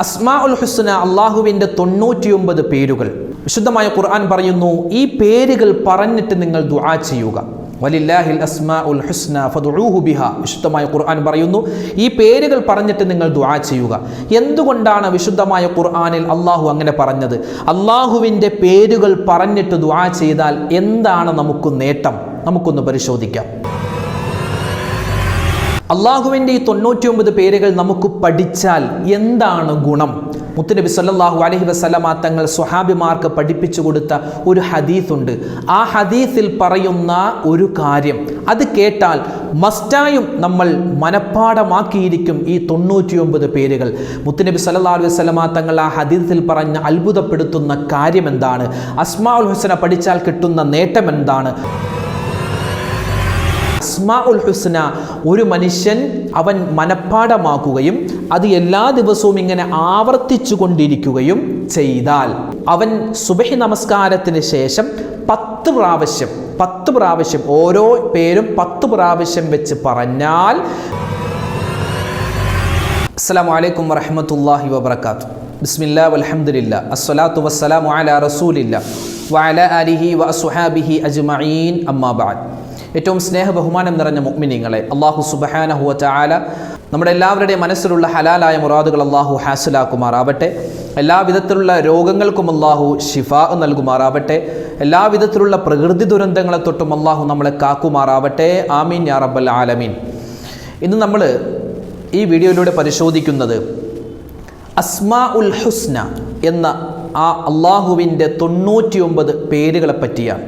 അസ്മാ ഉൽ ഹുസ്ന അള്ളാഹുവിന്റെ തൊണ്ണൂറ്റിയൊമ്പത് പേരുകൾ. വിശുദ്ധമായ ഖുർആൻ പറയുന്നു ഈ പേരുകൾ പറഞ്ഞിട്ട് നിങ്ങൾ ദുആ ചെയ്യുക. വലില്ലാഹിൽ അസ്മാ ഉൽ ഹുസ്ന ഫദുഊഹു ബിഹ. വിശുദ്ധമായ ഖുർആൻ പറയുന്നു ഈ പേരുകൾ പറഞ്ഞിട്ട് നിങ്ങൾ ദുആ ചെയ്യുക. എന്തുകൊണ്ടാണ് വിശുദ്ധമായ ഖുർആനിൽ അള്ളാഹു അങ്ങനെ പറഞ്ഞത്? അള്ളാഹുവിന്റെ പേരുകൾ പറഞ്ഞിട്ട് ദുആ ചെയ്താൽ എന്താണ് നമുക്ക് നേട്ടം? നമുക്കൊന്ന് പരിശോധിക്കാം. അള്ളാഹുവിന്റെ ഈ തൊണ്ണൂറ്റി ഒമ്പത് പേരുകൾ നമുക്ക് പഠിച്ചാൽ എന്താണ് ഗുണം? മുത്തുനബി സല്ലാഹു അലഹി വസല്ലമ തങ്ങൾ സ്വഹാബിമാർക്ക് പഠിപ്പിച്ചു കൊടുത്ത ഒരു ഹദീസുണ്ട്. ആ ഹദീസിൽ പറയുന്ന ഒരു കാര്യം അത് കേട്ടാൽ മസ്റ്റായും നമ്മൾ മനഃപ്പാടമാക്കിയിരിക്കും ഈ തൊണ്ണൂറ്റിയൊമ്പത് പേരുകൾ. മുത്തുനബി സല്ലാ അലൈഹി വസല്ലമ തങ്ങൾ ആ ഹദീസിൽ പറഞ്ഞ അത്ഭുതപ്പെടുത്തുന്ന കാര്യം എന്താണ്? അസ്മാഉൽ ഹുസന പഠിച്ചാൽ കിട്ടുന്ന നേട്ടം എന്താണ്? അസ്മാ ഉൽ ഹുസ്ന ഒരു മനുഷ്യൻ അവൻ മനഃപ്പാടമാക്കുകയും അത് എല്ലാ ദിവസവും ഇങ്ങനെ ആവർത്തിച്ചു കൊണ്ടിരിക്കുകയും ചെയ്താൽ അവൻ സുബഹി നമസ്കാരത്തിന് ശേഷം പത്ത് പ്രാവശ്യം പത്ത് പ്രാവശ്യം ഓരോ പേരും പത്ത് പ്രാവശ്യം വെച്ച് പറഞ്ഞാൽ അസ്സലാമു അലൈക്കും വറഹ്മത്തുള്ളാഹി വബറകാത്തു ബിസ്മില്ലാ വൽഹംദുലില്ലാ. അസ്സലാത്തു വസ്സലാമു അലാ റസൂലില്ല. വഅലാ ആലിഹി വഅസ്ഹാബിഹി അജ്മഈൻ. അമ്മാ ബഅദ്. ഏറ്റവും സ്നേഹ ബഹുമാനം നിറഞ്ഞ മുഅ്മിനീങ്ങളെ അല്ലാഹു സുബ്ഹാനഹു ചാല നമ്മുടെ എല്ലാവരുടെയും മനസ്സിലുള്ള ഹലാലായ മുറാദുകൾ അള്ളാഹു ഹാസിലാക്കുമാറാവട്ടെ. എല്ലാ വിധത്തിലുള്ള രോഗങ്ങൾക്കും അള്ളാഹു ഷിഫ നൽകുമാറാവട്ടെ. എല്ലാ വിധത്തിലുള്ള പ്രകൃതി ദുരന്തങ്ങളെ തൊട്ടും അള്ളാഹു നമ്മളെ കാക്കുമാറാവട്ടെ. ആമീൻ യാ റബ്ബൽ ആലമീൻ. ഇന്ന് നമ്മൾ ഈ വീഡിയോയിലൂടെ പരിശോധിക്കുന്നത് അസ്മാ ഉൽ ഹുസ്ന എന്ന ആ അള്ളാഹുവിന്റെ തൊണ്ണൂറ്റിയൊമ്പത് പേരുകളെ പറ്റിയാണ്.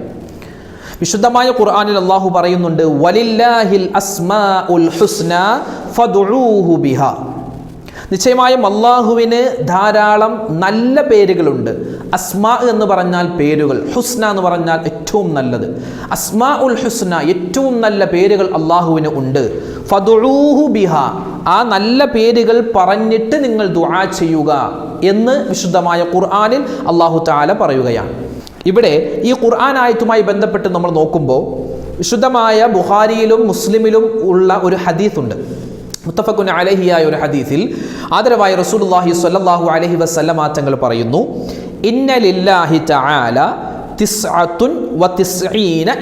വിശുദ്ധമായ ഖുർആാനിൽ അള്ളാഹു പറയുന്നുണ്ട് വലില്ലാഹിൽ അസ്മാ ഉൽ ഹുസ്ന ബിഹ. നിശ്ചയമായും അള്ളാഹുവിന് ധാരാളം നല്ല പേരുകളുണ്ട്. അസ്മാ എന്ന് പറഞ്ഞാൽ പേരുകൾ ഹുസ്ന എന്ന് പറഞ്ഞാൽ ഏറ്റവും നല്ലത്. അസ്മാ ഉൽ ഹുസ്ന ഏറ്റവും നല്ല പേരുകൾ അള്ളാഹുവിന് ഉണ്ട്. ഫതുഴൂഹു ബിഹ ആ നല്ല പേരുകൾ പറഞ്ഞിട്ട് നിങ്ങൾ ദുആ ചെയ്യുക എന്ന് വിശുദ്ധമായ ഖുർആാനിൽ അള്ളാഹു താല പറയുകയാണ്. ഇവിടെ ഈ ഖുർആൻ ആയത്തുമായി ബന്ധപ്പെട്ട് നമ്മൾ നോക്കുമ്പോൾ വിശുദ്ധമായ ബുഹാരിയിലും മുസ്ലിമിലും ഉള്ള ഒരു ഹദീസ് ഉണ്ട് മുത്തഫക്കുൻ അലഹിയായ ഒരു ഹദീസിൽ ആദരവായ റസൂലുള്ളാഹി സ്വല്ലല്ലാഹു അലൈഹി വസല്ലമ തങ്ങൾ പറയുന്നു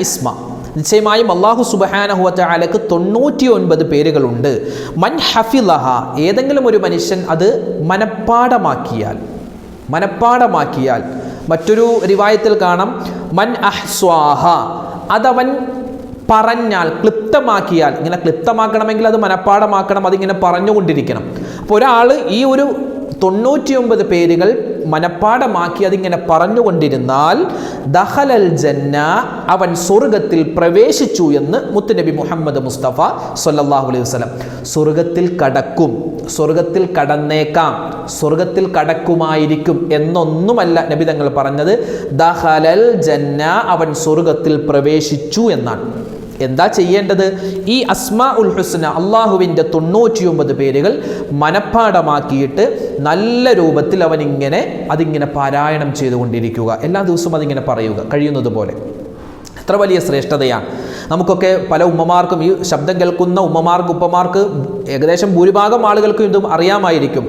ഇസ്മ. നിശ്ചയമായും അള്ളാഹു സുബഹാനഹുവലക്ക് തൊണ്ണൂറ്റി ഒൻപത് പേരുകളുണ്ട്. മൻ ഹഫിലഹ ഏതെങ്കിലും ഒരു മനുഷ്യൻ അത് മനപ്പാടമാക്കിയാൽ മനഃപ്പാടമാക്കിയാൽ മറ്റൊരു റിവായത്തിൽ കാണാം. മൻ അഹ്സ്വാഹ. അതവൻ പറഞ്ഞാൽ ക്ലിപ്തമാക്കിയാൽ ഇങ്ങനെ ക്ലിപ്തമാക്കണമെങ്കിൽ അത് മനഃപ്പാടമാക്കണം അതിങ്ങനെ പറഞ്ഞുകൊണ്ടിരിക്കണം. അപ്പോൾ ഒരാൾ ഈ ഒരു തൊണ്ണൂറ്റിയൊമ്പത് പേരുകൾ മനഃപ്പാടമാക്കി അതിങ്ങനെ പറഞ്ഞുകൊണ്ടിരുന്നാൽ ദഹലൽ ജന്ന അവൻ സ്വർഗത്തിൽ പ്രവേശിച്ചു എന്ന് മുത്തുനബി മുഹമ്മദ് മുസ്തഫ സല്ലല്ലാഹു അലൈഹി വസ്ലം സ്വർഗത്തിൽ കടക്കും സ്വർഗത്തിൽ കടന്നേക്കാം സ്വർഗത്തിൽ കടക്കുമായിരിക്കും എന്നൊന്നുമല്ല നബി തങ്ങൾ പറഞ്ഞത്. ദഹലൽ ജന്ന അവൻ സ്വർഗത്തിൽ പ്രവേശിച്ചു എന്നാണ്. എന്താ ചെയ്യേണ്ടത്? ഈ അസ്മാ ഉൽ ഹുസ്ന അള്ളാഹുവിന്റെ തൊണ്ണൂറ്റിയൊമ്പത് പേരുകൾ മനഃപ്പാടമാക്കിയിട്ട് നല്ല രൂപത്തിൽ അവൻ ഇങ്ങനെ അതിങ്ങനെ പാരായണം ചെയ്തുകൊണ്ടിരിക്കുക. എല്ലാ ദിവസവും അതിങ്ങനെ പറയുക കഴിയുന്നത് പോലെ എത്ര വലിയ ശ്രേഷ്ഠതയാണ്. നമുക്കൊക്കെ പല ഉമ്മമാർക്കും ഈ ശബ്ദം കേൾക്കുന്ന ഉമ്മമാർക്ക് ഉപ്പമാർക്ക് ഏകദേശം ഭൂരിഭാഗം ആളുകൾക്കും ഇതും അറിയാമായിരിക്കും.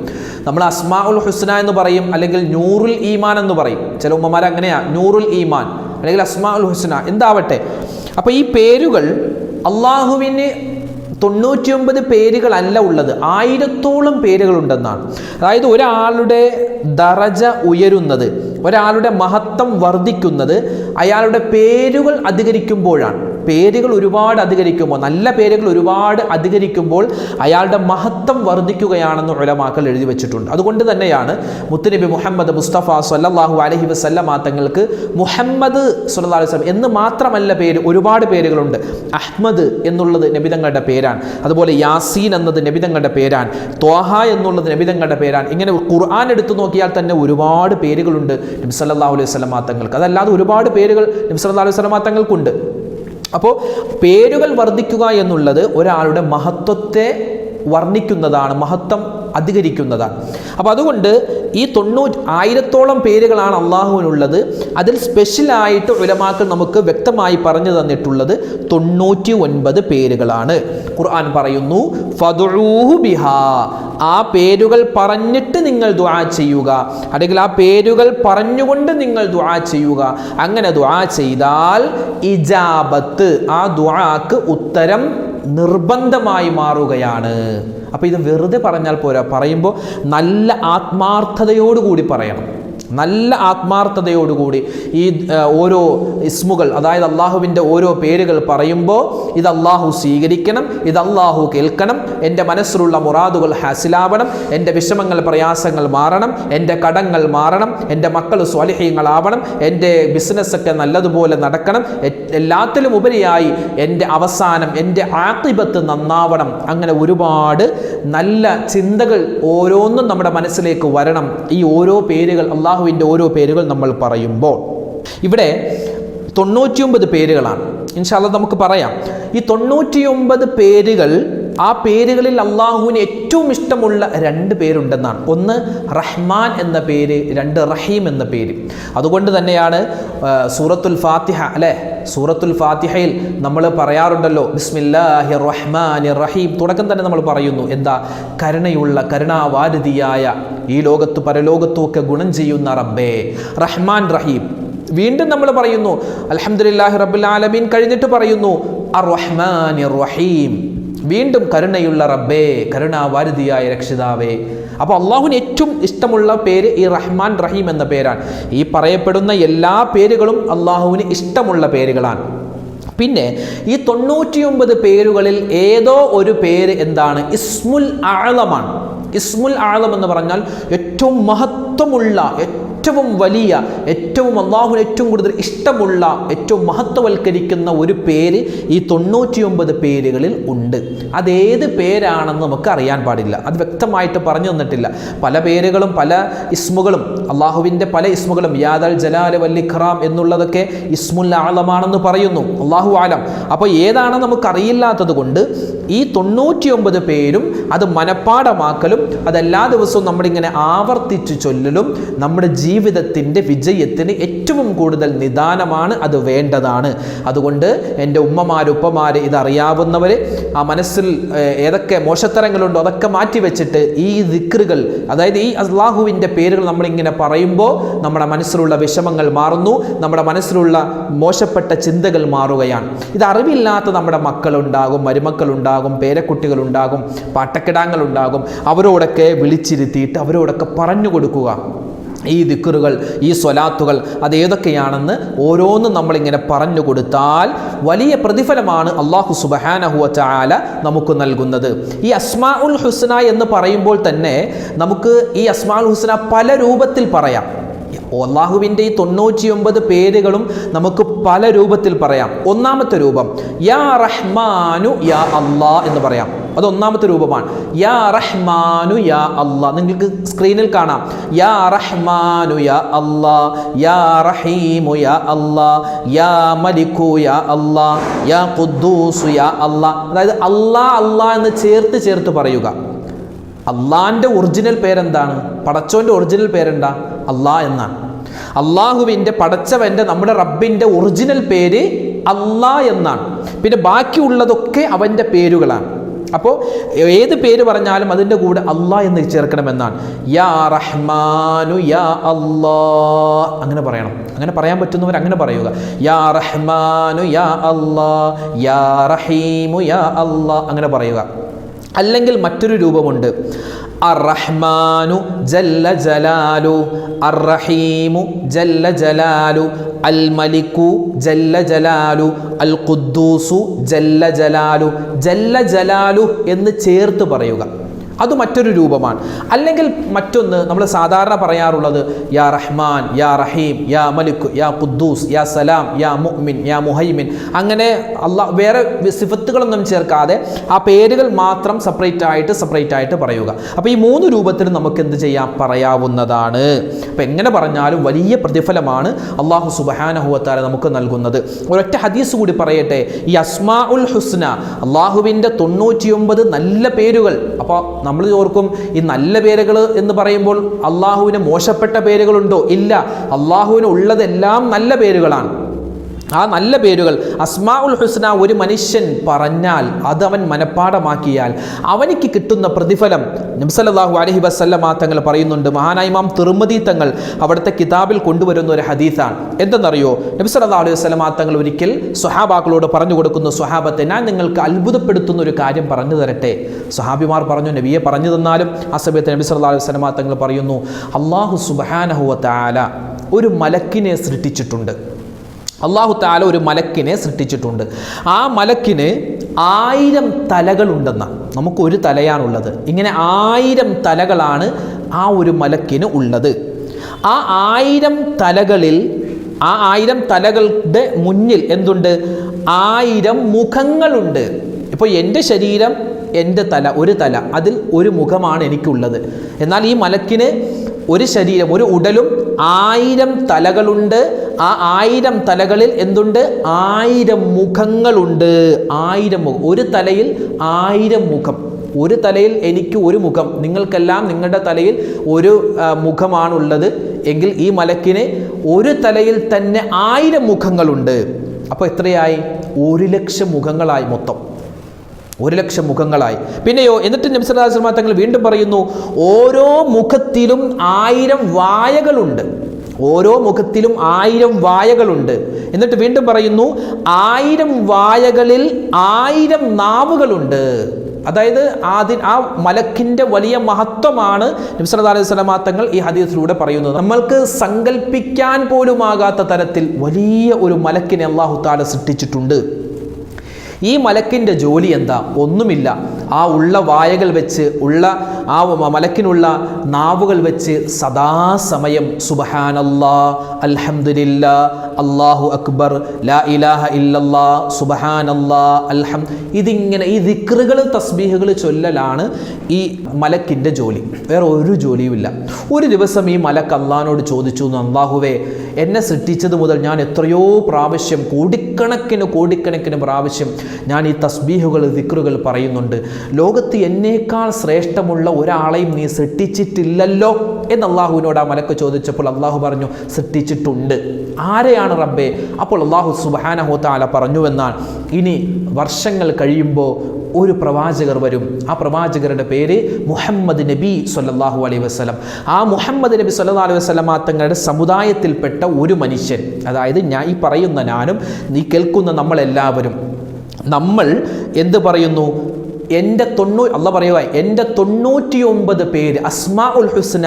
നമ്മൾ അസ്മാ ഉൽ ഹുസ്ന എന്ന് പറയും അല്ലെങ്കിൽ നൂറുൽ ഈമാൻ എന്ന് പറയും. ചില ഉമ്മമാർ അങ്ങനെയാണ് നൂറുൽ ഈമാൻ അല്ലെങ്കിൽ അസ്മാ ഉൽ ഹുസ്ന. എന്താവട്ടെ? അപ്പോൾ ഈ പേരുകൾ അള്ളാഹുവിന് തൊണ്ണൂറ്റിയൊമ്പത് പേരുകളല്ല ഉള്ളത്. ആയിരത്തോളം പേരുകളുണ്ടെന്നാണ്. അതായത് ഒരാളുടെ ദറജ ഉയരുന്നത് ഒരാളുടെ മഹത്വം വർദ്ധിക്കുന്നത് അയാളുടെ പേരുകൾ അധികരിക്കുമ്പോഴാണ്. പേരുകൾ ഒരുപാട് അധികരിക്കുമ്പോൾ നല്ല പേരുകൾ ഒരുപാട് അധികരിക്കുമ്പോൾ അയാളുടെ മഹത്വം വർദ്ധിക്കുകയാണെന്ന് ഉലമാക്കൾ എഴുതി വെച്ചിട്ടുണ്ട്. അതുകൊണ്ട് തന്നെയാണ് മുത്തുനബി മുഹമ്മദ് മുസ്തഫ സല്ലാഹു അലഹി വസല്ലമ തങ്ങൾക്ക് മുഹമ്മദ് സുല്ലാ അലൈഹി എന്ന് മാത്രമല്ല പേര് ഒരുപാട് പേരുകളുണ്ട്. അഹ്മദ് എന്നുള്ളത് നബിതങ്ങളുടെ പേരാണ്. അതുപോലെ യാസീൻ എന്നത് നബിതങ്ങളുടെ പേരാണ്. ത്വാഹ എന്നുള്ളത് നബിതങ്ങളുടെ പേരാണ്. ഇങ്ങനെ ഖുർആൻ എടുത്തു നോക്കിയാൽ തന്നെ ഒരുപാട് പേരുകളുണ്ട് നബി സല്ലല്ലാഹു അലൈഹി വസല്ലമ തങ്ങൾക്ക്. അതല്ലാതെ ഒരുപാട് പേരുകൾ നബി സല്ലല്ലാഹു അലൈഹി വസല്ലമ തങ്ങൾക്കുണ്ട്. അപ്പോൾ പേരുകൾ വർദ്ധിക്കുക എന്നുള്ളത് ഒരാളുടെ മഹത്വത്തെ വർണിക്കുന്നതാണ് മഹത്വം അധികരിക്കുന്നതാണ്. അപ്പോൾ അതുകൊണ്ട് ഈ തൊണ്ണൂറ്റി ആയിരത്തോളം പേരുകളാണ് അള്ളാഹുവിനുള്ളത്. അതിൽ സ്പെഷ്യലായിട്ട് ഉലമാക്കൾ നമുക്ക് വ്യക്തമായി പറഞ്ഞു തന്നിട്ടുള്ളത് തൊണ്ണൂറ്റി ഒൻപത് പേരുകളാണ്. ഖുർആൻ പറയുന്നു ഫതുഹു ബിഹാ. ആ പേരുകൾ പറഞ്ഞിട്ട് നിങ്ങൾ ദുആ ചെയ്യുക. അല്ലെങ്കിൽ ആ പേരുകൾ പറഞ്ഞുകൊണ്ട് നിങ്ങൾ ദുആ ചെയ്യുക. അങ്ങനെ ദുആ ചെയ്താൽ ഇജാബത്ത് ആ ദുആക്ക് ഉത്തരം നിർബന്ധമായി മാറുകയാണ്. അപ്പോൾ ഇത് വെറുതെ പറഞ്ഞാൽ പോരാ. പറയുമ്പോൾ നല്ല ആത്മാർത്ഥതയോടുകൂടി പറയണം. നല്ല ആത്മാർത്ഥതയോടുകൂടി ഈ ഓരോ ഇസ്മുകൾ അതായത് അള്ളാഹുവിന്റെ ഓരോ പേരുകൾ പറയുമ്പോൾ ഇത് അള്ളാഹു സ്വീകരിക്കണം ഇത് അള്ളാഹു കേൾക്കണം എന്റെ മനസ്സിലുള്ള മുറാദുകൾ ഹാസിലാവണം എന്റെ വിഷമങ്ങൾ പ്രയാസങ്ങൾ മാറണം എന്റെ കടങ്ങൾ മാറണം എന്റെ മക്കൾ സ്വാലിഹ്യങ്ങളാവണം എന്റെ ബിസിനസ്സൊക്കെ നല്ലതുപോലെ നടക്കണം എല്ലാത്തിലും ഉപരിയായി എന്റെ അവസാനം എന്റെ ആത്തിപത്ത് നന്നാവണം. അങ്ങനെ ഒരുപാട് നല്ല ചിന്തകൾ ഓരോന്നും നമ്മുടെ മനസ്സിലേക്ക് വരണം. ഈ ഓരോ പേരുകൾ അള്ളാഹുവിന്റെ ഓരോ പേരുകൾ നമ്മൾ പറയുമ്പോൾ. ഇവിടെ തൊണ്ണൂറ്റിയൊമ്പത് പേരുകളാണ്. ഇൻഷാല്ല നമുക്ക് പറയാം. ഈ തൊണ്ണൂറ്റിയൊമ്പത് പേരുകൾ ആ പേരുകളിൽ അള്ളാഹുവിന് ഏറ്റവും ഇഷ്ടമുള്ള രണ്ട് പേരുണ്ടെന്നാണ്. ഒന്ന് റഹ്മാൻ എന്ന പേര് രണ്ട് റഹീം എന്ന പേര്. അതുകൊണ്ട് തന്നെയാണ് സൂറത്തുൽ ഫാത്തിഹ അല്ലേ? സൂറത്തുൽ ഫാത്തിഹയിൽ നമ്മൾ പറയാറുണ്ടല്ലോ ബിസ്മില്ലാഹി റഹ്മാൻ റഹീം തുടക്കം തന്നെ നമ്മൾ പറയുന്നു എന്താ? കരുണയുള്ള കരുണാവാരുതിയായ ഈ ലോകത്ത് പരലോകത്തും ഒക്കെ ഗുണം ചെയ്യുന്ന റബ്ബേ റഹ്മാൻ റഹീം. വീണ്ടും നമ്മൾ പറയുന്നു അലഹമുല്ലാഹി റബ്ബുൽ ആലമീൻ കഴിഞ്ഞിട്ട് പറയുന്നു അർ റഹ്മാൻ റഹീം വീണ്ടും കരുണയുള്ള റബ്ബേ കരുണാവാരുതിയായ രക്ഷിതാവേ. അപ്പോൾ അള്ളാഹുവിന് ഏറ്റവും ഇഷ്ടമുള്ള പേര് ഈ റഹ്മാൻ റഹീം എന്ന പേരാണ്. ഈ പറയപ്പെടുന്ന എല്ലാ പേരുകളും അള്ളാഹുവിന് ഇഷ്ടമുള്ള പേരുകളാണ്. പിന്നെ ഈ തൊണ്ണൂറ്റിയൊമ്പത് പേരുകളിൽ ഏതോ ഒരു പേര് എന്താണ്? ഇസ്മുൽ ആളമാണ് ഇസ്മുൽ ആളം എന്ന് പറഞ്ഞാൽ ഏറ്റവും മഹത്വമുള്ള ഏറ്റവും വലിയ ഏറ്റവും അള്ളാഹുവിന് ഏറ്റവും കൂടുതൽ ഇഷ്ടമുള്ള ഏറ്റവും മഹത്വവൽക്കരിക്കുന്ന ഒരു പേര് ഈ തൊണ്ണൂറ്റിയൊമ്പത് പേരുകളിൽ ഉണ്ട്. അതേത് പേരാണെന്ന് നമുക്ക് അറിയാൻ പാടില്ല. അത് വ്യക്തമായിട്ട് പറഞ്ഞു തന്നിട്ടില്ല. പല പേരുകളും പല ഇസ്മുകളും അള്ളാഹുവിന്റെ പല ഇസ്മുകളും യാദൽ ജലാൽ വല്ലിഖറാം എന്നുള്ളതൊക്കെ ഇസ്മുൽ ആളമാണെന്ന് പറയുന്നു. അള്ളാഹു ആലം അപ്പോൾ ഏതാണെന്ന് നമുക്കറിയില്ലാത്തത് കൊണ്ട് ഈ തൊണ്ണൂറ്റിയൊമ്പത് പേരും അത് മനഃപ്പാടമാക്കലും അതെല്ലാ ദിവസവും നമ്മളിങ്ങനെ ആവർത്തിച്ച് ചൊല്ലലും നമ്മുടെ ജീവിതത്തിന്റെ വിജയത്തിന് ഏറ്റവും കൂടുതൽ നിദാനമാണ് അത് വേണ്ടതാണ്. അതുകൊണ്ട് എന്റെ ഉമ്മമാർ ഉപ്പമാർ ഇതറിയാവുന്നവർ ആ മനസ്സിൽ ഏതൊക്കെ മോശത്തരങ്ങളുണ്ടോ അതൊക്കെ മാറ്റിവെച്ചിട്ട് ഈ ദിക്റുകൾ അതായത് ഈ അള്ളാഹുവിന്റെ പേരുകൾ നമ്മളിങ്ങനെ പറയുമ്പോൾ നമ്മുടെ മനസ്സിലുള്ള വിഷമങ്ങൾ മാറുന്നു നമ്മുടെ മനസ്സിലുള്ള മോശപ്പെട്ട ചിന്തകൾ മാറുകയാണ്. ഇത് അറിവില്ലാത്ത നമ്മുടെ മക്കളുണ്ടാകും മരുമക്കളുണ്ടാകും പേരക്കുട്ടികളുണ്ടാകും പാട്ടക്കിടാങ്ങളുണ്ടാകും. അവരോടൊക്കെ വിളിച്ചിരുത്തിയിട്ട് അവരോടൊക്കെ പറഞ്ഞു കൊടുക്കുക. ഈ ദിക്കറുകൾ ഈ സ്വലാത്തുകൾ അത് ഏതൊക്കെയാണെന്ന് ഓരോന്നും നമ്മളിങ്ങനെ പറഞ്ഞു കൊടുത്താൽ വലിയ പ്രതിഫലമാണ് അള്ളാഹു സുബഹാനഹുവ ചാല നമുക്ക് നൽകുന്നത്. ഈ അസ്മാ ഉൽ ഹുസ്ന എന്ന് പറയുമ്പോൾ തന്നെ നമുക്ക് ഈ അസ്മാ ഉൽ ഹുസ്ന പല രൂപത്തിൽ പറയാം. അള്ളാഹുവിന്റെ ഈ തൊണ്ണൂറ്റിയൊമ്പത് പേരുകളും നമുക്ക് പല രൂപത്തിൽ പറയാം. ഒന്നാമത്തെ രൂപം യാ റഹ്മാനു യാ അള്ളാ എന്ന് പറയാം. അത് ഒന്നാമത്തെ രൂപമാണ്. യാ റഹ്മാനു യാ അള്ളാ നിങ്ങൾക്ക് സ്ക്രീനിൽ കാണാം. യാ റഹ്മാനു യാ അള്ളാ യാ റഹീമു യാ അള്ളാ യാ മലിക്കു യാ അള്ളാ യാ ഖുദ്ദൂസു യാ അള്ളാ അതായത് അല്ലാ അല്ലാ എന്ന് ചേർത്ത് ചേർത്ത് പറയുക. അള്ളാന്റെ ഒറിജിനൽ പേരെന്താണ്? പടച്ചോന്റെ ഒറിജിനൽ പേരെന്താ? അല്ലാ എന്നാണ്. അള്ളാഹുവിന്റെ പടച്ചവന്റെ നമ്മുടെ റബ്ബിന്റെ ഒറിജിനൽ പേര് അല്ലാ എന്നാണ്. പിന്നെ ബാക്കിയുള്ളതൊക്കെ അവന്റെ പേരുകളാണ്. അപ്പോൾ ഏത് പേര് പറഞ്ഞാലും അതിന്റെ കൂടെ അള്ളാ എന്ന് ചേർക്കണമെന്നാണ്. യാ റഹ്മാനു യാ അള്ളാ അങ്ങനെ പറയണം. അങ്ങനെ പറയാൻ പറ്റുന്നവർ അങ്ങനെ പറയുക. യാ റഹ്മാനു യാ അള്ളാ യാ റഹീമു യാ അള്ളാ അങ്ങനെ പറയുക. അല്ലെങ്കിൽ മറ്റൊരു രൂപമുണ്ട്. അറഹ്മാനു ജല്ല ജലാലു അറഹീമു ജല്ല ജലാലു അൽ മലിക്കു ജല്ല ജലാലു അൽ ഖുദ്ദൂസു ജല്ല ജലാലു. ജല്ല ജലാലു എന്ന് ചേർത്ത് പറയുക. അത് മറ്റൊരു രൂപമാണ്. അല്ലെങ്കിൽ മറ്റൊന്ന് നമ്മൾ സാധാരണ പറയാറുള്ളത് യാ റഹ്മാൻ യാ റഹീം യാ മലിക് യാ ഖുദ്ദൂസ് യാ സലാം യാ മുഹ്മിൻ യാ മുഹൈമിൻ അങ്ങനെ അള്ളാ വേറെ സിഫത്തുകളൊന്നും ചേർക്കാതെ ആ പേരുകൾ മാത്രം സെപ്പറേറ്റ് ആയിട്ട് സെപ്പറേറ്റ് ആയിട്ട് പറയുക. അപ്പോൾ ഈ മൂന്ന് രൂപത്തിൽ നമുക്ക് എന്ത് ചെയ്യാം? പറയാവുന്നതാണ്. അപ്പോൾ എങ്ങനെ പറഞ്ഞാലും വലിയ പ്രതിഫലമാണ് അള്ളാഹു സുബഹാനഹുവത്താല നമുക്ക് നൽകുന്നത്. ഒരൊറ്റ ഹദീസ് കൂടി പറയട്ടെ. ഈ അസ്മാ ഉൽ ഹുസ്ന അള്ളാഹുവിന്റെ തൊണ്ണൂറ്റിയൊമ്പത് നല്ല പേരുകൾ. അപ്പോൾ നമ്മൾ ഓർക്കും ഈ നല്ല പേരുകൾ എന്ന് പറയുമ്പോൾ അള്ളാഹുവിന് മോശപ്പെട്ട പേരുകളുണ്ടോ? ഇല്ല. അള്ളാഹുവിന് ഉള്ളതെല്ലാം നല്ല പേരുകളാണ്. ആ നല്ല പേരുകൾ. അസ്മാ ഉൽ ഹുസ്ന ഒരു മനുഷ്യൻ പറഞ്ഞാൽ അത് അവൻ മനഃപ്പാടമാക്കിയാൽ അവനിക്ക് കിട്ടുന്ന പ്രതിഫലം നബ്സല്ലാഹു അലഹി വസ്ല്ലമ തങ്ങൾ പറയുന്നുണ്ട്. മഹാനായിമാം തിറുമതി തങ്ങൾ അവിടുത്തെ കിതാബിൽ കൊണ്ടുവരുന്ന ഒരു ഹദീസാണ്. എന്തെന്നറിയോ? നബ്സല്ലാ അലൈഹി വസ്ലമാ തങ്ങൾ ഒരിക്കൽ സുഹാബാക്കളോട് പറഞ്ഞു കൊടുക്കുന്ന സുഹാബത്തെ ഞാൻ നിങ്ങൾക്ക് അത്ഭുതപ്പെടുത്തുന്ന ഒരു കാര്യം പറഞ്ഞു തരട്ടെ. സുഹാബിമാർ പറഞ്ഞു നബിയെ പറഞ്ഞു തന്നാലും ആ സമയത്ത് നബി സല്ലാ അലൈഹി വസ്ലമാ തങ്ങൾ പറയുന്നു അള്ളാഹു സുബാനഹുവ താല ഒരു മലക്കിനെ സൃഷ്ടിച്ചിട്ടുണ്ട്. അള്ളാഹു താല ഒരു മലക്കിനെ സൃഷ്ടിച്ചിട്ടുണ്ട്. ആ മലക്കിന് ആയിരം തലകളുണ്ടെന്നാണ് നമുക്ക് ഒരു തലയാണുള്ളത്. ഇങ്ങനെ ആയിരം തലകളാണ് ആ ഒരു മലക്കിന് ഉള്ളത്. ആ ആയിരം തലകളിൽ ആ ആയിരം തലകളുടെ മുന്നിൽ എന്തുണ്ട്? ആയിരം മുഖങ്ങളുണ്ട്. ഇപ്പോൾ എന്റെ ശരീരം എന്റെ തല ഒരു തല അതിൽ ഒരു മുഖമാണ് എനിക്കുള്ളത്. എന്നാൽ ഈ മലക്കിന് ഒരു ശരീരം ഒരു ഉടലും ആയിരം തലകളുണ്ട്. ആ ആയിരം തലകളിൽ എന്തുണ്ട്? ആയിരം മുഖങ്ങളുണ്ട്. ആയിരം മുഖം. ഒരു തലയിൽ ആയിരം മുഖം. ഒരു തലയിൽ എനിക്ക് ഒരു മുഖം. നിങ്ങൾക്കെല്ലാം നിങ്ങളുടെ തലയിൽ ഒരു മുഖമാണുള്ളത്. എങ്കിൽ ഈ മലക്കിന് ഒരു തലയിൽ തന്നെ ആയിരം മുഖങ്ങളുണ്ട്. അപ്പോൾ എത്രയായി? ഒരു ലക്ഷം മുഖങ്ങളായി മൊത്തം. ഒരു ലക്ഷം മുഖങ്ങളായി. പിന്നെയോ എന്നിട്ട് നബ്സലാസ്ലമ തങ്ങൾ വീണ്ടും പറയുന്നു ഓരോ മുഖത്തിലും ആയിരം വായകളുണ്ട്. ഓരോ മുഖത്തിലും ആയിരം വായകളുണ്ട്. എന്നിട്ട് വീണ്ടും പറയുന്നു ആയിരം വായകളിൽ ആയിരം നാവുകളുണ്ട്. അതായത് ആദ്യ ആ മലക്കിന്റെ വലിയ മഹത്വമാണ് നബ്സല അലൈഹി സ്വലമാ തങ്ങൾ ഈ ഹദീസിലൂടെ പറയുന്നത്. നമ്മൾക്ക് സങ്കല്പിക്കാൻ പോലുമാകാത്ത തരത്തിൽ വലിയ ഒരു മലക്കിനെ അള്ളാഹു താല സൃഷ്ടിച്ചിട്ടുണ്ട്. ഈ മലക്കിന്റെ ജോലി എന്താ? ഒന്നുമില്ല. ആ ഉള്ള വായകൾ വെച്ച് ഉള്ള ആ മലക്കിനുള്ള നാവുകൾ വെച്ച് സദാസമയം സുബഹാനല്ലാ അൽഹംദുലില്ലാ അള്ളാഹു അക്ബർ ലാ ഇലാഹ ഇല്ലല്ലാ സുബഹാനല്ലാ അൽഹം ഇതിങ്ങനെ ഈ ദിക്റുകൾ തസ്ബീഹുകൾ ചൊല്ലലാണ് ഈ മലക്കിന്റെ ജോലി. വേറെ ഒരു ജോലിയുമില്ല. ഒരു ദിവസം ഈ മലക്ക് അള്ളഹാനോട് ചോദിച്ചു അള്ളാഹുവേ എന്നെ സൃഷ്ടിച്ചത് മുതൽ ഞാൻ എത്രയോ പ്രാവശ്യം കോടിക്കണക്കിന് കോടിക്കണക്കിന് പ്രാവശ്യം ഞാൻ ഈ തസ്ബീഹുകൾ ദിക്റുകൾ പറയുന്നുണ്ട്. ലോകത്ത് എന്നേക്കാൾ ശ്രേഷ്ഠമുള്ള ഒരാളെയും നീ സൃഷ്ടിച്ചിട്ടില്ലല്ലോ എന്ന് അള്ളാഹുവിനോട് ആ മലക്ക് ചോദിച്ചപ്പോൾ അള്ളാഹു പറഞ്ഞു സൃഷ്ടിച്ചിട്ടുണ്ട്. ആരെയാണ് റബ്ബെ? അപ്പോൾ അള്ളാഹു സുബാനഹോത്താല താല പറഞ്ഞുവെന്നാൽ ഇനി വർഷങ്ങൾ കഴിയുമ്പോൾ ഒരു പ്രവാചകർ വരും. ആ പ്രവാചകരുടെ പേര് മുഹമ്മദ് നബി സല്ലാഹു അലൈഹി വസ്ലം ആ മുഹമ്മദ് നബി സല്ലാ അലൈഹി വസല്ലമ തങ്ങളുടെ സമുദായത്തിൽപ്പെട്ട ഒരു മനുഷ്യൻ. അതായത് ഞാൻ ഈ പറയുന്ന ഞാനും നീ കേൾക്കുന്ന നമ്മളെല്ലാവരും. നമ്മൾ എന്ത് പറയുന്നു? എന്റെ തൊണ്ണൂ അല്ല പറയുക എന്റെ തൊണ്ണൂറ്റിയൊമ്പത് പേര് അസ്മാ ഉൽ ഹുസ്ന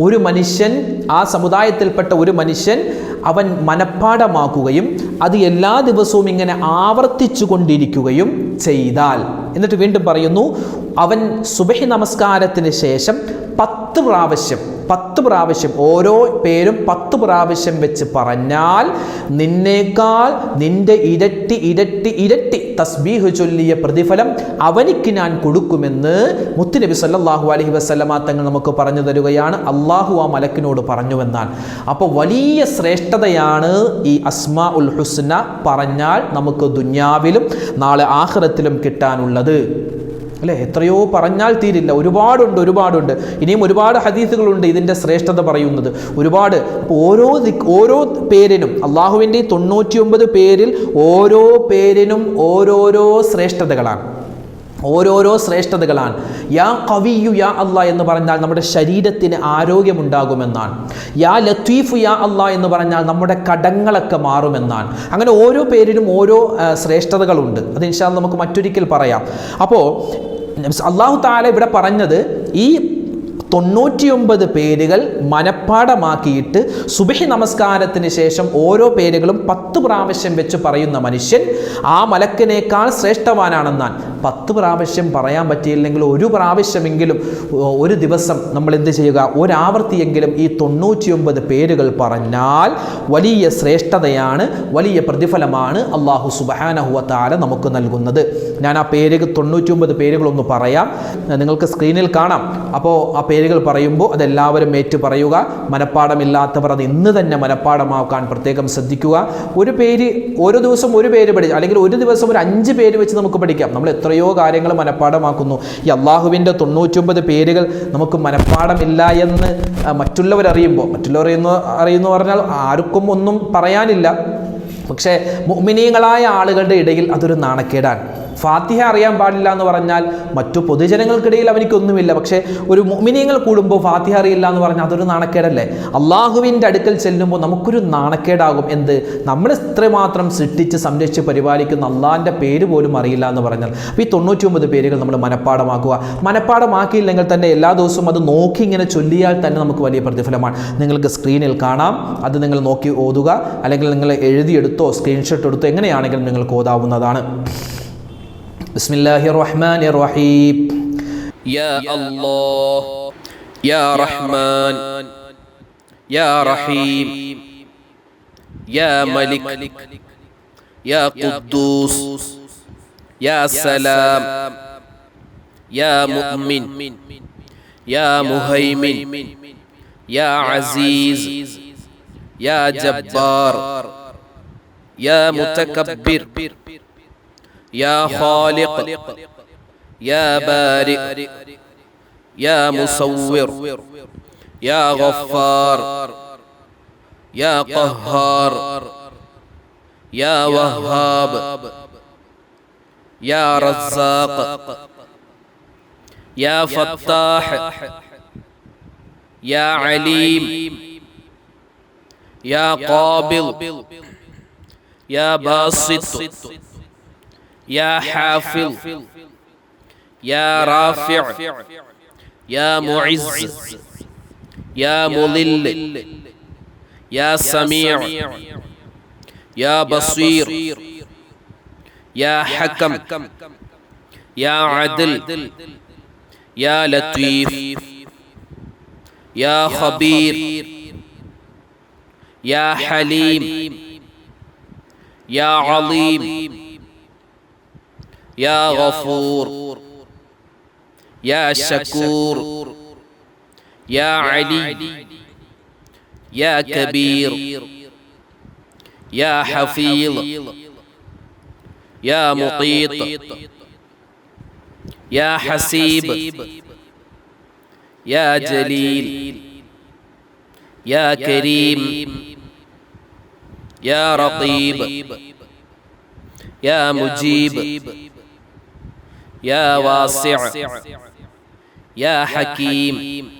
ഒരു മനുഷ്യൻ ആ സമുദായത്തിൽപ്പെട്ട ഒരു മനുഷ്യൻ അവൻ മനഃപ്പാടമാക്കുകയും അത് എല്ലാ ദിവസവും ഇങ്ങനെ ആവർത്തിച്ചു കൊണ്ടിരിക്കുകയും ചെയ്താൽ. എന്നിട്ട് വീണ്ടും പറയുന്നു അവൻ സുബഹി നമസ്കാരത്തിന് ശേഷം പത്ത് പ്രാവശ്യം പത്ത് പ്രാവശ്യം ഓരോ പേരും പത്ത് പ്രാവശ്യം വെച്ച് പറഞ്ഞാൽ നിന്നേക്കാൾ നിന്റെ ഇരട്ടി ഇരട്ടി ഇരട്ടി തസ്ബീഹ് ചൊല്ലിയ പ്രതിഫലം അവനിക്ക് ഞാൻ കൊടുക്കുമെന്ന് മുത്തുനബി സല്ലാഹു അലഹി വസല്ലമ തങ്ങൾ നമുക്ക് പറഞ്ഞു തരുകയാണ്. അള്ളാഹു ആ മലക്കിനോട് പറഞ്ഞുവെന്നാൽ. അപ്പോൾ വലിയ ശ്രേഷ്ഠതയാണ് ഈ അസ്മാ ഉൽ ഹുസ്ന പറഞ്ഞാൽ നമുക്ക് ദുന്യാവിലും നാളെ ആഖിറത്തിലും കിട്ടാനുള്ളത്. അല്ലേ? എത്രയോ പറഞ്ഞാൽ തീരില്ല. ഒരുപാടുണ്ട് ഒരുപാടുണ്ട്. ഇനിയും ഒരുപാട് ഹദീസുകളുണ്ട് ഇതിന്റെ ശ്രേഷ്ഠത പറയുന്നത്. ഒരുപാട്. ഓരോ ഓരോ പേരിനും അള്ളാഹുവിന്റെ തൊണ്ണൂറ്റിയൊമ്പത് പേരിൽ ഓരോ പേരിനും ഓരോരോ ശ്രേഷ്ഠതകളാണ്. ഓരോരോ ശ്രേഷ്ഠതകളാണ്. യാ കവിയു യാ അല്ല എന്ന് പറഞ്ഞാൽ നമ്മുടെ ശരീരത്തിന് ആരോഗ്യമുണ്ടാകുമെന്നാണ്. യാ ലത്തീഫു യാ അല്ല എന്ന് പറഞ്ഞാൽ നമ്മുടെ കടങ്ങളൊക്കെ മാറുമെന്നാണ്. അങ്ങനെ ഓരോ പേരിലും ഓരോ ശ്രേഷ്ഠതകളുണ്ട്. അത് ഇൻഷാ അല്ലാ നമുക്ക് മറ്റൊരിക്കൽ പറയാം. അപ്പോൾ അള്ളാഹു താല ഇവിടെ പറഞ്ഞത് ഈ തൊണ്ണൂറ്റിയൊമ്പത് പേരുകൾ മനഃപ്പാടമാക്കിയിട്ട് സുബഹി നമസ്കാരത്തിന് ശേഷം ഓരോ പേരുകളും പത്ത് പ്രാവശ്യം വെച്ച് പറയുന്ന മനുഷ്യൻ ആ മലക്കിനേക്കാൾ ശ്രേഷ്ഠവാനാണെന്നാൽ പത്ത് പ്രാവശ്യം പറയാൻ പറ്റിയില്ലെങ്കിൽ ഒരു പ്രാവശ്യമെങ്കിലും ഒരു ദിവസം നമ്മൾ എന്ത് ചെയ്യുക? ഒരാവർത്തിയെങ്കിലും ഈ തൊണ്ണൂറ്റിയൊമ്പത് പേരുകൾ പറഞ്ഞാൽ വലിയ ശ്രേഷ്ഠതയാണ് വലിയ പ്രതിഫലമാണ് അള്ളാഹു സുബാനഹുവത്താല നമുക്ക് നൽകുന്നത്. ഞാൻ ആ പേര് തൊണ്ണൂറ്റിയൊമ്പത് പേരുകളൊന്ന് പറയാം. നിങ്ങൾക്ക് സ്ക്രീനിൽ കാണാം. അപ്പോൾ ആ പേരുകൾ പറയുമ്പോൾ അതെല്ലാവരും ഏറ്റു പറയുക. മനഃപ്പാടമില്ലാത്തവർ അത് ഇന്ന് തന്നെ മനഃപ്പാടമാക്കാൻ പ്രത്യേകം ശ്രദ്ധിക്കുക. ഒരു പേര് ഓരോ ദിവസം ഒരു പേര് പഠിച്ച് അല്ലെങ്കിൽ ഒരു ദിവസം ഒരു അഞ്ച് പേര് വെച്ച് നമുക്ക് പഠിക്കാം. നമ്മൾ എത്രയോ കാര്യങ്ങൾ മനഃപ്പാടമാക്കുന്നു. ഈ അള്ളാഹുവിന്റെ തൊണ്ണൂറ്റൊമ്പത് പേരുകൾ നമുക്ക് മനഃപ്പാടമില്ല എന്ന് മറ്റുള്ളവരറിയുമ്പോൾ മറ്റുള്ളവർ അറിയുന്നു അറിയുന്നു പറഞ്ഞാൽ ആർക്കും ഒന്നും പറയാനില്ല. പക്ഷേ മുഅ്മിനീങ്ങളായ ആളുകളുടെ ഇടയിൽ അതൊരു നാണക്കേടാണ്. ഫാത്തിഹ അറിയാൻ പാടില്ല എന്ന് പറഞ്ഞാൽ മറ്റു പൊതുജനങ്ങൾക്കിടയിൽ അവനിക്കൊന്നുമില്ല. പക്ഷേ ഒരു മുഅ്മിനീങ്ങൾ കൂടുമ്പോൾ ഫാത്തിഹ അറിയില്ല എന്ന് പറഞ്ഞാൽ അതൊരു നാണക്കേടല്ലേ? അള്ളാഹുവിന്റെ അടുക്കൽ ചെല്ലുമ്പോൾ നമുക്കൊരു നാണക്കേടാകും. എന്ത്? നമ്മൾ ഇത്രമാത്രം സൃഷ്ടിച്ച് സംരക്ഷിച്ച് പരിപാലിക്കുന്ന അള്ളാഹിന്റെ പേര് പോലും അറിയില്ല എന്ന് പറഞ്ഞാൽ. അപ്പോൾ ഈ തൊണ്ണൂറ്റി ഒമ്പത് പേരുകൾ നമ്മൾ മനഃപ്പാടമാക്കുക മനഃപ്പാടമാക്കിയില്ലെങ്കിൽ തന്നെ എല്ലാ ദിവസവും അത് നോക്കി ഇങ്ങനെ ചൊല്ലിയാൽ തന്നെ നമുക്ക് വലിയ പ്രതിഫലമാണ്. നിങ്ങൾക്ക് സ്ക്രീനിൽ കാണാം. അത് നിങ്ങൾ നോക്കി ഓതുക. അല്ലെങ്കിൽ നിങ്ങൾ എഴുതിയെടുത്തോ സ്ക്രീൻഷോട്ട് എടുത്തോ എങ്ങനെയാണെങ്കിലും നിങ്ങൾക്ക് ഓതാവുന്നതാണ്. بسم الله الرحمن الرحيم يا الله يا رحمن يا رحيم يا ملك يا قدوس يا سلام يا مؤمن يا مهيمن يا عزيز يا جبار يا متكبر يا خالق يا بارئ يا مصور يا غفار يا قهار يا وهاب يا رزاق يا فتاح يا عليم يا قابض يا باسط يا حافظ يا رافع يا معز يا مضل يا سميع يا بصير يا حكم يا عدل يا لطيف يا خبير يا حليم يا عظيم يا غفور يا شكور يا علي يا كبير يا حفيظ يا مقيط يا حسيب يا جليل يا كريم يا رقيب يا مجيب يا واسع يا حكيم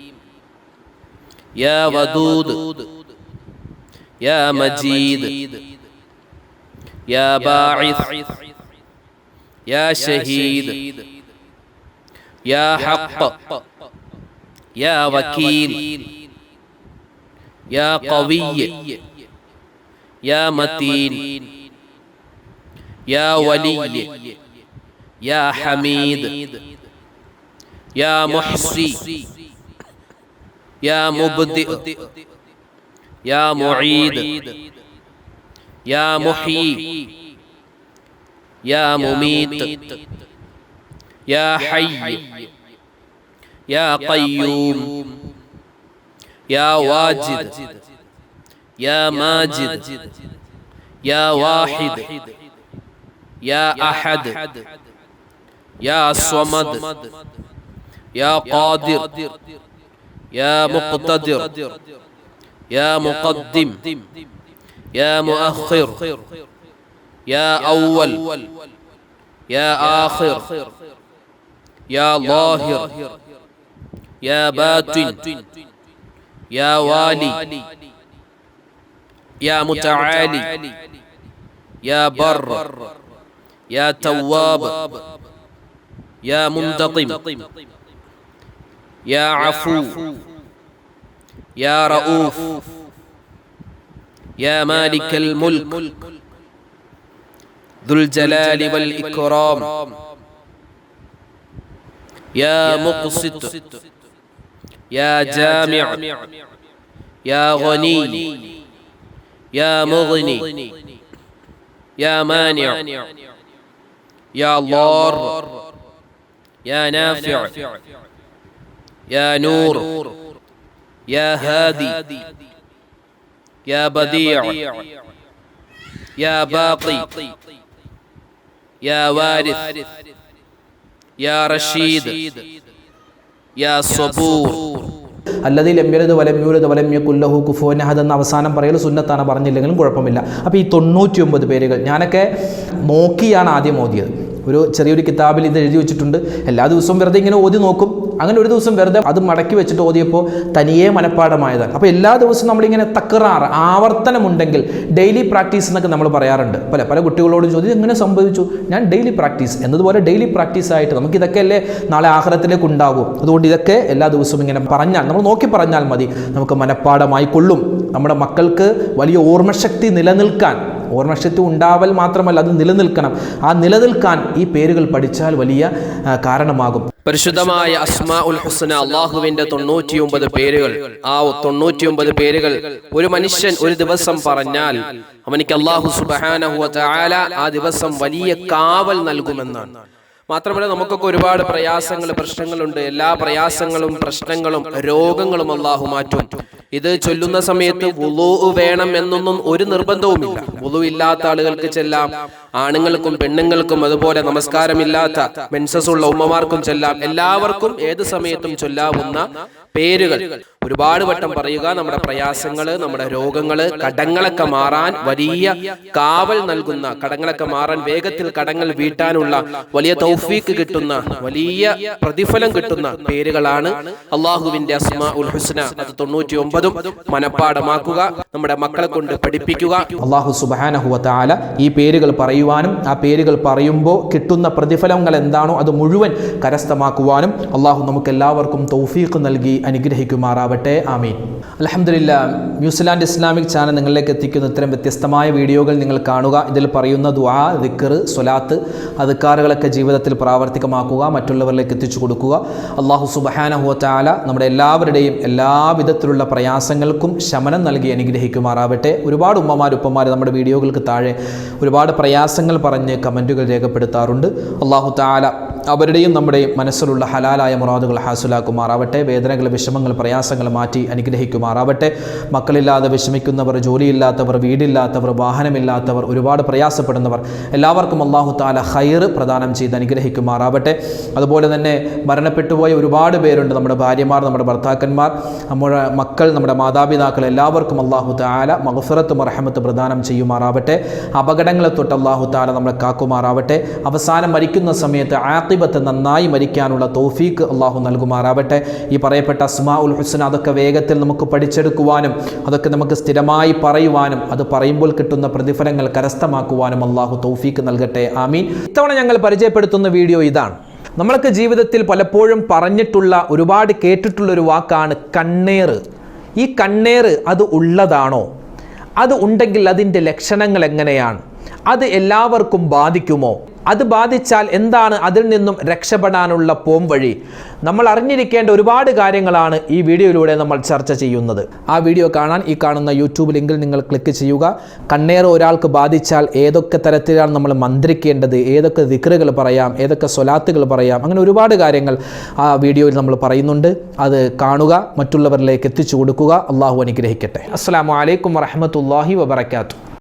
يا ودود يا مجيد يا باعث يا شهيد يا حق يا وكيل يا قوي يا متين يا ولي يا حميد يا محصي يا مبدئ يا معيد يا محيي يا مميت يا حي يا قيوم يا واجد يا ماجد يا واحد يا أحد يا صمد يا قادر يا مقتدر يا مقدم يا مؤخر يا أول يا آخر يا ظاهر يا باطن يا والي يا متعالي يا بر يا تواب يا منتقم يا عفو يا رؤوف يا مالك الملك ذو الجلال والإكرام يا مقسط يا جامع يا غني يا مغني يا مانع يا ضار يا نافع يا نور يا هادي يا بديع يا باقي يا وارث يا رشيد يا صبور അല്ലതി ലംബിലത് വലം യൂലത് വലം യക്കുല്ലഹു കുഫുവൻ അഹദ് എന്ന അവസാനം പറയൽ സുന്നത്താണ് പറഞ്ഞില്ലെങ്കിലും കുഴപ്പമില്ല അപ്പോൾ ഈ തൊണ്ണൂറ്റി ഒമ്പത് പേരുകൾ ഞാനൊക്കെ നോക്കിയാണ് ആദ്യം ഓതിയത് ഒരു ചെറിയൊരു കിതാബിൽ ഇത് എഴുതി വെച്ചിട്ടുണ്ട്. എല്ലാ ദിവസവും വെറുതെ ഇങ്ങനെ ഓതി നോക്കും. അങ്ങനെ ഒരു ദിവസം വെറുതെ അത് മടക്കി വെച്ചിട്ട് ഓതിയപ്പോൾ തനിയെ മനഃപ്പാടമായതാണ്. അപ്പോൾ എല്ലാ ദിവസവും നമ്മളിങ്ങനെ തക്കറാറ് ആവർത്തനമുണ്ടെങ്കിൽ ഡെയിലി പ്രാക്ടീസ് എന്നൊക്കെ നമ്മൾ പറയാറുണ്ട്. പല പല കുട്ടികളോടും ചോദിച്ചു എങ്ങനെ സംഭവിച്ചു? ഞാൻ ഡെയിലി പ്രാക്ടീസ് എന്നതുപോലെ ഡെയിലി പ്രാക്ടീസ് ആയിട്ട് നമുക്ക് ഇതൊക്കെ അല്ലേ നാളെ ആഹാരത്തിലേക്ക് ഉണ്ടാകും. അതുകൊണ്ട് ഇതൊക്കെ എല്ലാ ദിവസവും ഇങ്ങനെ പറഞ്ഞാൽ നമ്മൾ നോക്കി പറഞ്ഞാൽ മതി നമുക്ക് മനഃപ്പാടമായി കൊള്ളും. നമ്മുടെ മക്കൾക്ക് വലിയ ഓർമ്മശക്തി നിലനിൽക്കാൻ ഓർമ്മശക്തി ഉണ്ടാവൽ മാത്രമല്ല അത് നിലനിൽക്കണം. ആ നിലനിൽക്കാൻ ഈ പേരുകൾ പഠിച്ചാൽ വലിയ കാരണമാകും. പരിശുദ്ധമായ അസ്മാ ഉൽ ഹുസ്ന അള്ളാഹുവിന്റെ തൊണ്ണൂറ്റിയൊമ്പത് പേരുകൾ. ആ തൊണ്ണൂറ്റിയൊമ്പത് പേരുകൾ ഒരു മനുഷ്യൻ ഒരു ദിവസം പറഞ്ഞാൽ അവനിക്ക് അള്ളാഹു സുബാന ആ ദിവസം വലിയ കാവൽ നൽകുമെന്നാണ്. മാത്രമല്ല നമുക്കൊക്കെ ഒരുപാട് പ്രയാസങ്ങൾ പ്രശ്നങ്ങളുണ്ട്. എല്ലാ പ്രയാസങ്ങളും പ്രശ്നങ്ങളും രോഗങ്ങളും അള്ളാഹു മാറ്റും. ഇത് ചൊല്ലുന്ന സമയത്ത് വുളു വേണം എന്നൊന്നും ഒരു നിർബന്ധവുമില്ല. വുളു ഇല്ലാത്ത ആളുകൾക്ക് ചെല്ലാം ആണുങ്ങൾക്കും പെണ്ണുങ്ങൾക്കും അതുപോലെ നമസ്കാരമില്ലാത്ത മെൻസസ് ഉള്ള ഉമ്മമാർക്കും ചെല്ലാം എല്ലാവർക്കും ഏത് സമയത്തും ചൊല്ലാവുന്ന പേരുകൾ. ഒരുപാട് വട്ടം പറയുക നമ്മുടെ പ്രയാസങ്ങൾ നമ്മുടെ രോഗങ്ങൾ കടങ്ങളൊക്കെ മാറാൻ വലിയ കാവൽ നൽകുന്ന കടങ്ങളൊക്കെ മാറാൻ വേഗത്തിൽ കടങ്ങൾ വീട്ടാനുള്ള വലിയ തൗഫീക്ക് കിട്ടുന്ന വലിയ പ്രതിഫലം കിട്ടുന്ന പേരുകളാണ് അള്ളാഹുവിന്റെ അസ്മാ ഉൽ ഹുസ്ന. അത് തൊണ്ണൂറ്റി ഒമ്പതും മനപ്പാടമാക്കുക നമ്മുടെ മക്കളെ കൊണ്ട് പഠിപ്പിക്കുക. അള്ളാഹു സുബാനഹുല ഈ പേരുകൾ പറയുവാനും ആ പേരുകൾ പറയുമ്പോൾ കിട്ടുന്ന പ്രതിഫലങ്ങൾ എന്താണോ അത് മുഴുവൻ കരസ്ഥമാക്കുവാനും അള്ളാഹു നമുക്ക് എല്ലാവർക്കും തൗഫീഖ് നൽകി അനുഗ്രഹിക്കുമാറാവട്ടെ. ആമീൻ. അലഹമില്ല ന്യൂസിലാൻഡ് ഇസ്ലാമിക് ചാനൽ നിങ്ങളിലേക്ക് എത്തിക്കുന്ന ഇത്തരം വ്യത്യസ്തമായ വീഡിയോകൾ നിങ്ങൾ കാണുക. ഇതിൽ പറയുന്ന ദ്വാ ദിക്കർ സ്വലാത്ത് അതുക്കാറുകളൊക്കെ ജീവിതത്തിൽ പ്രാവർത്തികമാക്കുക മറ്റുള്ളവരിലേക്ക് എത്തിച്ചു കൊടുക്കുക. അള്ളാഹു സുബഹാനഹുവ താല നമ്മുടെ എല്ലാവരുടെയും എല്ലാവിധത്തിലുള്ള പ്രയാസങ്ങൾക്കും ശമനം നൽകി അനുഗ്രഹിക്കുമാറാവട്ടെ. ഒരുപാട് ഉമ്മമാർ ഉപ്പമാർ നമ്മുടെ വീഡിയോകൾക്ക് താഴെ ഒരുപാട് പ്രയാസങ്ങൾ പറഞ്ഞ് കമന്റുകൾ രേഖപ്പെടുത്താറുണ്ട്. അള്ളാഹു താല അവരുടെയും നമ്മുടെയും മനസ്സിലുള്ള ഹലാലായ മുറാദുകൾ ഹാസുലാക്കുമാറാവട്ടെ വേദനകൾ വിഷമങ്ങൾ പ്രയാസങ്ങൾ മാറ്റി അനുഗ്രഹിക്കുമാറാവട്ടെ. മക്കളില്ലാതെ വിഷമിക്കുന്നവർ ജോലിയില്ലാത്തവർ വീടില്ലാത്തവർ വാഹനമില്ലാത്തവർ ഒരുപാട് പ്രയാസപ്പെടുന്നവർ എല്ലാവർക്കും അള്ളാഹു താല ഹൈർ പ്രദാനം ചെയ്ത് അനുഗ്രഹിക്കുമാറാവട്ടെ. അതുപോലെ തന്നെ മരണപ്പെട്ടുപോയ ഒരുപാട് പേരുണ്ട് നമ്മുടെ ഭാര്യമാർ നമ്മുടെ ഭർത്താക്കന്മാർ നമ്മുടെ മക്കൾ നമ്മുടെ മാതാപിതാക്കൾ എല്ലാവർക്കും അള്ളാഹു താല മഹഫിറത്ത് മറഹമത്ത് പ്രദാനം ചെയ്യുമാറാവട്ടെ. അപകടങ്ങളെ തൊട്ട് അള്ളാഹു താല നമ്മളെ കാക്കുമാറാവട്ടെ. അവസാനം മരിക്കുന്ന സമയത്ത് ആത്തിബത്ത് നന്നായി മരിക്കാനുള്ള തോഫീക്ക് അള്ളാഹു നൽകുമാറാവട്ടെ. ഈ പറയപ്പെട്ട അസ്മാ ഉൽ ഹുസ്ന അതൊക്കെ വേഗത്തിൽ നമുക്ക് പഠിച്ചെടുക്കുവാനും അതൊക്കെ നമുക്ക് സ്ഥിരമായി പറയുവാനും അത് പറയുമ്പോൾ കിട്ടുന്ന പ്രതിഫലങ്ങൾ കരസ്ഥമാക്കുവാനും അള്ളാഹു തൗഫീക്ക് നൽകട്ടെ. ആമീൻ. ഇത്തവണ ഞങ്ങൾ പരിചയപ്പെടുത്തുന്ന വീഡിയോ ഇതാണ്. നമ്മൾക്ക് ജീവിതത്തിൽ പലപ്പോഴും പറഞ്ഞിട്ടുള്ള ഒരുപാട് കേട്ടിട്ടുള്ള ഒരു വാക്കാണ് കണ്ണേറ് ഈ കണ്ണേറ് അത് ഉള്ളതാണോ? അത് ഉണ്ടെങ്കിൽ അതിന്റെ ലക്ഷണങ്ങൾ എങ്ങനെയാണ്? അത് എല്ലാവർക്കും ബാധിക്കുമോ? അത് ബാധിച്ചാൽ എന്താണ് അതിൽ നിന്നും രക്ഷപ്പെടാനുള്ള പോംവഴി? നമ്മൾ അറിഞ്ഞിരിക്കേണ്ട ഒരുപാട് കാര്യങ്ങളാണ് ഈ വീഡിയോയിലൂടെ നമ്മൾ ചർച്ച ചെയ്യുന്നത്. ആ വീഡിയോ കാണാൻ ഈ കാണുന്ന യൂട്യൂബ് ലിങ്കിൽ നിങ്ങൾ ക്ലിക്ക് ചെയ്യുക. കണ്ണേർ ഒരാൾക്ക് ബാധിച്ചാൽ ഏതൊക്കെ തരത്തിലാണ് നമ്മൾ മന്ത്രിക്കേണ്ടത്? ഏതൊക്കെ ദിക്റുകൾ പറയാം? ഏതൊക്കെ സ്വലാത്തുകൾ പറയാം? അങ്ങനെ ഒരുപാട് കാര്യങ്ങൾ ആ വീഡിയോയിൽ നമ്മൾ പറയുന്നുണ്ട്. അത് കാണുക മറ്റുള്ളവരിലേക്ക് എത്തിച്ചു കൊടുക്കുക. അള്ളാഹു അനുഗ്രഹിക്കട്ടെ. അസ്സാം വലൈക്കും വറഹമത്തല്ലാഹി വബർക്കാത്തു